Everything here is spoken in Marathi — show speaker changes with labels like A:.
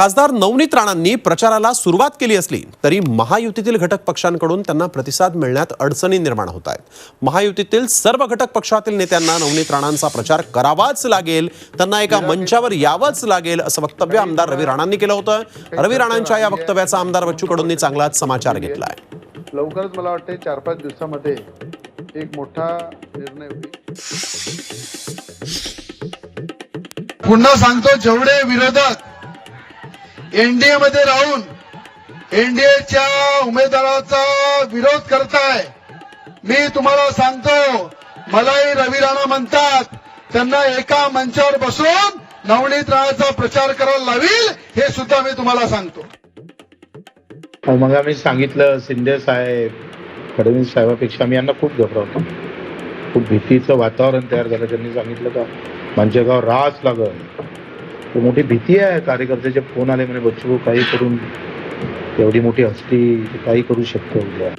A: खासदार नवनीत राणांनी प्रचाराला सुरुवात केली असली तरी महायुतीतील घटक पक्षांकडून त्यांना प्रतिसाद मिळण्यात अडचणी निर्माण होत आहेत. महायुतीतील सर्व घटक पक्षातील नेत्यांना नवनीत राणांचा प्रचार करावाच लागेल त्यांना एका मंचावर यावंच लागेल असं वक्तव्य आमदार रवी राणांनी केलं होतं. रवी राणांच्या या वक्तव्याचा आमदार बच्चू कडूंनी चांगलाच समाचार घेतलाय
B: लवकरच मला वाटते चार पाच दिवसामध्ये एक मोठा निर्णय होईल.
C: पुन्हा सांगतो जेवढे विरोधक एनडीए मध्ये राहून एनडीएच्या उमेदवाराचा विरोध करताय. मी तुम्हाला सांगतो मलाही रवी राणा म्हणतात त्यांना एका मंचावर बसून नवनीत राणाचा प्रचार करायला लावील हे सुद्धा मी तुम्हाला सांगतो.
D: हो, मग आम्ही सांगितलं शिंदे साहेब फडणवीस साहेबापेक्षा आम्ही यांना खूप घबरावतो. खूप भीतीचं वातावरण तयार झालं त्यांनी सांगितलं का मंचगाव रास लागल. तर मोठी भीती आहे. कार्यकर्त्याचे फोन आले म्हणे बच्चू काही करून एवढी मोठी हस्ती काही करू शकतो. उद्या